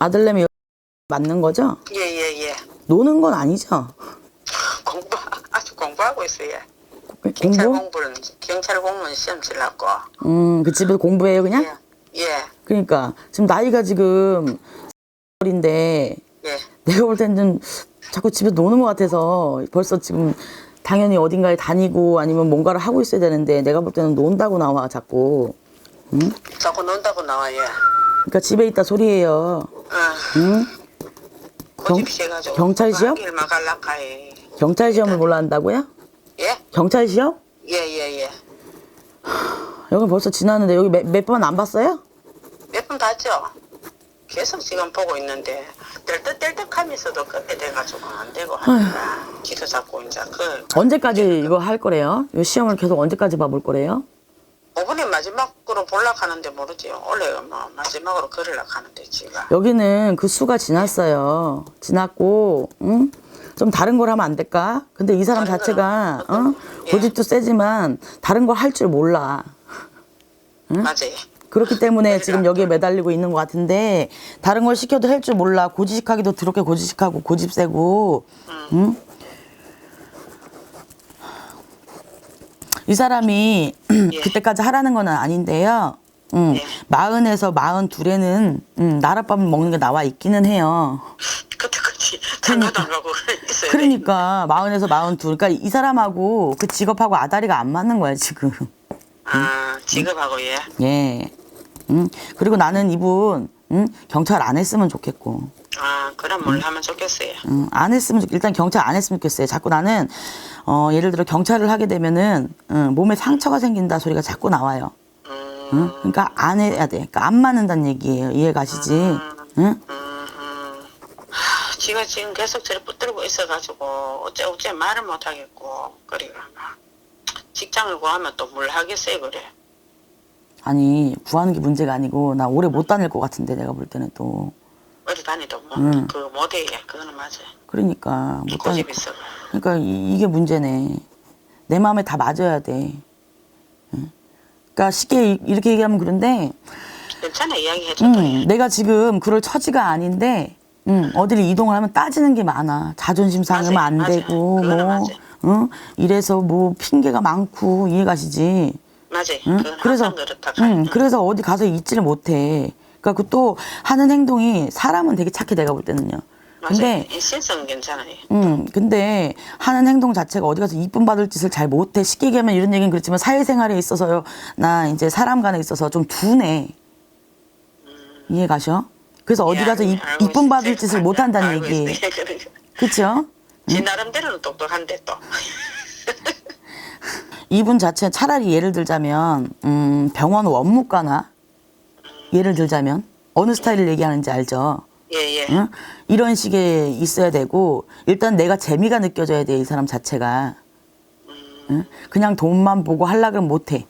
아들내미 맞는 거죠? 예예 예. 노는 건 아니죠? 공부 아주 공부하고 있어요. 경찰 공부? 공부는 경찰 공무원 시험 치려고. 음, 그 집에서 공부해요, 그냥? 예. 예. 그러니까 지금 나이가 지금 어린데 예. 내가 볼 때는 좀 자꾸 집에 노는 것 같아서 벌써 지금 당연히 어딘가에 다니고 아니면 뭔가를 하고 있어야 되는데 내가 볼 때는 논다고 나와 자꾸. 자꾸 논다고 나와요. 그러니까 집에 있다 소리예요. 아, 응? 경찰 시험? 길만 갈락하해. 경찰 시험을 몰라 한다고요? 예? 경찰 시험? 예 예 예. 여기 벌써 지났는데 여기 몇 번 안 봤어요? 몇 번 봤죠? 계속 지금 보고 있는데 뗄떡뗄떡하면서도 그렇게 돼가지고 안 되고 하니까 기도 잡고 이제 그 언제까지 이거 할 거래요? 이 시험을 계속 언제까지 봐볼 거래요? 5분의 마지막으로 볼락 하는데 모르지요. 원래 뭐 마지막으로 걸으려고 하는데 지가 여기는 그 수가 지났어요. 지났고, 응? 좀 다른 걸 하면 안 될까? 근데 이 사람 다른 자체가, 거는 어? 예. 고집도 세지만 다른 걸 할 줄 몰라. 맞아요. 그렇기 때문에. 지금 여기에 매달리고 있는 것 같은데 다른 걸 시켜도 할 줄 몰라. 고지식하기도 더럽게 고지식하고 고집 세고, 응? 이 사람이 예. 그때까지 하라는 건 아닌데요. 음, 예. 마흔에서 마흔 둘에는 음, 나랏밥 먹는 게 나와 있기는 해요. 안 가고 있어요. 그러니까 마흔에서 마흔 둘. 그러니까 이 사람하고 그 직업하고 아다리가 안 맞는 거야 지금. 아 직업하고 예. 예. 음, 그리고 나는 이분 음, 경찰 안 했으면 좋겠고. 아 그럼 뭘 하면 좋겠어요. 음, 안 했으면 좋, 일단 경찰 안 했으면 좋겠어요. 자꾸 나는 어, 예를 들어 경찰을 하게 되면은 음, 몸에 상처가 생긴다 소리가 자꾸 나와요. 음, 응? 그러니까 안 해야 돼. 그러니까 안 맞는다는 얘기예요. 이해 가시지? 응? 하, 지가 지금 계속 저를 붙들고 있어가지고 어째 어째 말을 못 하겠고 그리고 막 직장을 구하면 또 뭘 하겠어요 그래. 아니 구하는 게 문제가 아니고 나 오래 못 다닐 것 같은데 내가 볼 때는 또 어디 다니도 뭐, 음. 그 못해 그거는 맞아요. 그러니까 못 다닐 고집 있어. 그러니까 이, 게 문제네. 내 마음에 다 맞아야 돼. 응? 그러니까 쉽게 이- 이렇게 얘기하면 그런데 괜찮아 이야기해줘도 음, 예. 내가 지금 그럴 처지가 아닌데 음, 어디를 이동을 하면 따지는 게 많아. 자존심 상하면 맞아요, 안 맞아요. 되고 뭐 맞아요. 응? 이래서 뭐 핑계가 많고 이해 가시지? 맞아요. 응? 그래서 그렇다. 응, 그래서 어디 가서 잊지를 못해. 그러니까 그또 하는 행동이 사람은 되게 착해 내가 볼 때는요. 근데. 신성 괜찮아요. 음, 근데 하는 행동 자체가 어디 가서 이쁨 받을 짓을 잘 못해. 쉽게 얘기하면 이런 얘기는 그렇지만 사회생활에 있어서요. 나 이제 사람 간에 있어서 좀 둔해. 이해 가셔? 그래서 어디 예, 가서 이, 이쁨 받을. 짓을 못 한다는 얘기. 그쵸? 지 나름대로는 똑똑한데 또. 이분 자체 차라리 예를 들자면, 음, 병원 원무과나, 예를 들자면, 어느 스타일을 얘기하는지 알죠? 예 예. 응? 이런 식의 있어야 되고 일단 내가 재미가 느껴져야 돼 이 사람 자체가 응? 그냥 돈만 보고 그러면 못해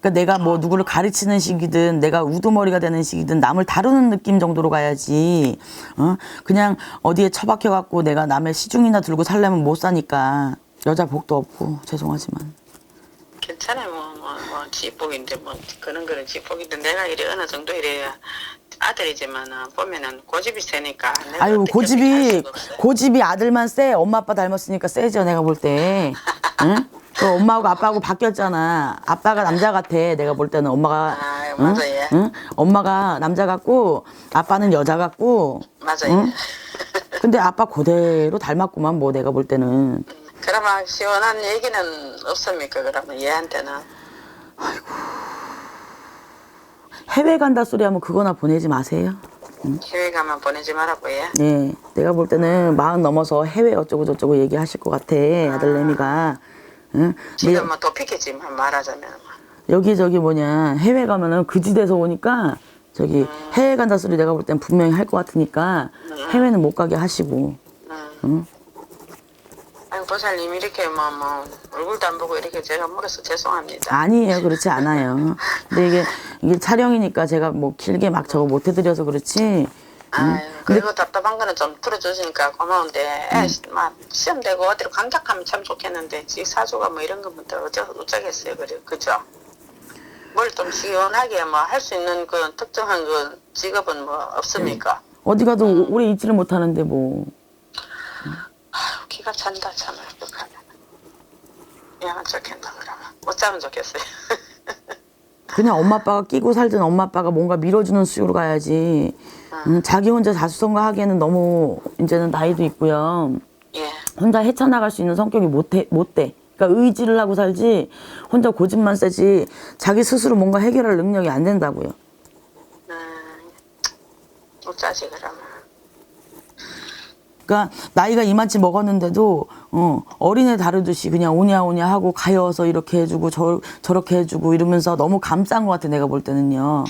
그러니까 내가 뭐 누구를 가르치는 식이든 내가 우두머리가 되는 식이든 남을 다루는 느낌 정도로 가야지 어? 그냥 어디에 처박혀 갖고 내가 남의 시중이나 들고 살려면 못 사니까 여자 복도 없고 죄송하지만 괜찮아요. 뭐, 뭐, 뭐, 지복인데, 뭐, 그런 거는 지복인데, 내가 이래 어느 정도 이래 아들이지만은, 보면은 고집이 세니까. 아유 고집이. 고집이 아들만 세 엄마 아빠 닮았으니까 세죠 내가 볼 때. 응? 그 엄마하고 아빠하고 바뀌었잖아. 아빠가 남자 같아. 내가 볼 때는 엄마가. 응? 맞아요. 응? 엄마가 남자 같고 아빠는 여자 같고. 맞아요. 응? 근데 아빠 그대로 닮았구만 뭐 내가 볼 때는. 그러면 시원한 얘기는 없습니까? 그러면 얘한테는. 해외 간다 소리 하면 그거나 보내지 마세요. 해외 가면 보내지 말라고 예. 네, 내가 볼 때는 마흔 넘어서 해외 어쩌고 저쩌고 얘기하실 것 같아 아들내미가. 응? 지금 뭐 도피겠지 말하자면. 여기저기 뭐냐 해외 가면은 그지대서 오니까 저기 해외 간다 소리 내가 볼 땐 분명히 할 것 같으니까 해외는 못 가게 하시고 음. 아니 보살님 이렇게 뭐, 뭐 얼굴도 안 보고 이렇게 제가 물어서 죄송합니다. 아니에요 그렇지 않아요 근데 이게 이게 촬영이니까 제가 뭐 길게 막 저거 못 해드려서 그렇지 아유, 그리고 답답한 거는 좀 풀어주시니까 고마운데 음. 막 시험 되고 어디로 감격하면 참 좋겠는데 지 사주가 뭐 이런 또 어쩌, 어쩌겠어요 그래 그죠? 뭘 좀 시원하게 뭐 할 수 있는 그 특정한 그 직업은 뭐 없습니까? 어디 가도 오- 오래 있지를 못하는데 뭐. 아유, 기가 찬다 참을 어떡하냐. 야만 좋겠나 그러면. 못 자면 좋겠어요. 그냥 엄마 아빠가 끼고 살든 엄마 아빠가 뭔가 밀어주는 수요로 가야지. 음, 자기 혼자 자수성가 하기에는 너무 이제는 나이도 있고요. 예. 혼자 헤쳐나갈 수 있는 성격이 못해, 못 돼. 그러니까 의지를 하고 살지 혼자 고집만 세지 자기 스스로 뭔가 해결할 능력이 안 된다고요. 음, 못 자지 그러면. 그러니까 나이가 이만치 먹었는데도 어, 어린애 다루듯이 그냥 오냐 오냐 하고 가여서 이렇게 해주고 저, 저렇게 해주고 이러면서 너무 감싼 것 같아 내가 볼 때는요.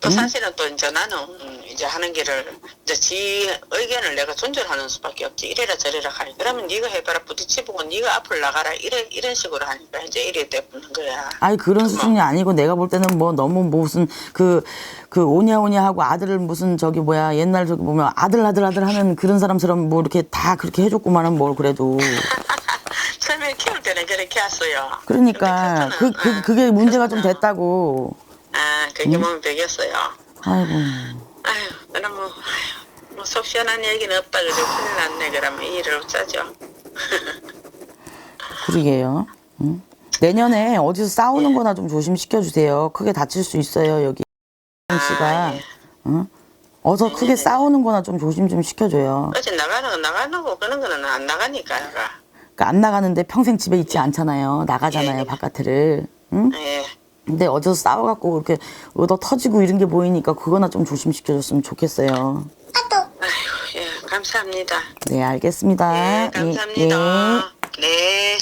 또 사실은 또 이제 나는 음, 이제 하는 길을 이제 지 의견을 내가 존중하는 수밖에 없지. 이래라 저래라 하니. 그러면 네가 해봐라. 부딪히고 네가 앞을 나가라. 이래 이런 식으로 하니까 이제 이래 돼붙는 거야. 아니 그런 수준이 아니고 내가 볼 때는 뭐 너무 무슨 그그 오냐 오냐 하고 아들을 무슨 저기 뭐야 옛날 저기 보면 아들 아들 아들 하는 그런 사람처럼 뭐 이렇게 다 그렇게 해줬구만은 뭘 그래도. 처음에 키울 때는 그렇게 했어요. 그러니까 그, 그 어, 그게 문제가 좀 됐다고. 아 그게 몸이 배겼어요. 아이고 아유 그럼 뭐, 아유, 뭐 속 시원한 얘기는 없다 그래 큰일 났네 그러면 일을 어쩌죠. 그러게요. 응? 내년에 어디서 싸우는 거나 좀 조심시켜 주세요. 크게 다칠 수 있어요 여기 씨가 아, 예. 응? 어서 크게 싸우는 거나 좀 조심 좀 시켜줘요. 어제 나가는 거 나가는 거 그런 거는 안 나가니까. 그러니까 안 나가는데 평생 집에 있지 않잖아요. 나가잖아요 예. 바깥을. 응? 예. 근데 어디서 싸워갖고 이렇게 얻어 터지고 이런 게 보이니까 그거나 좀 조심시켜줬으면 좋겠어요. 아이고 예 감사합니다. 네 알겠습니다. 예 예, 감사합니다. 예. 네.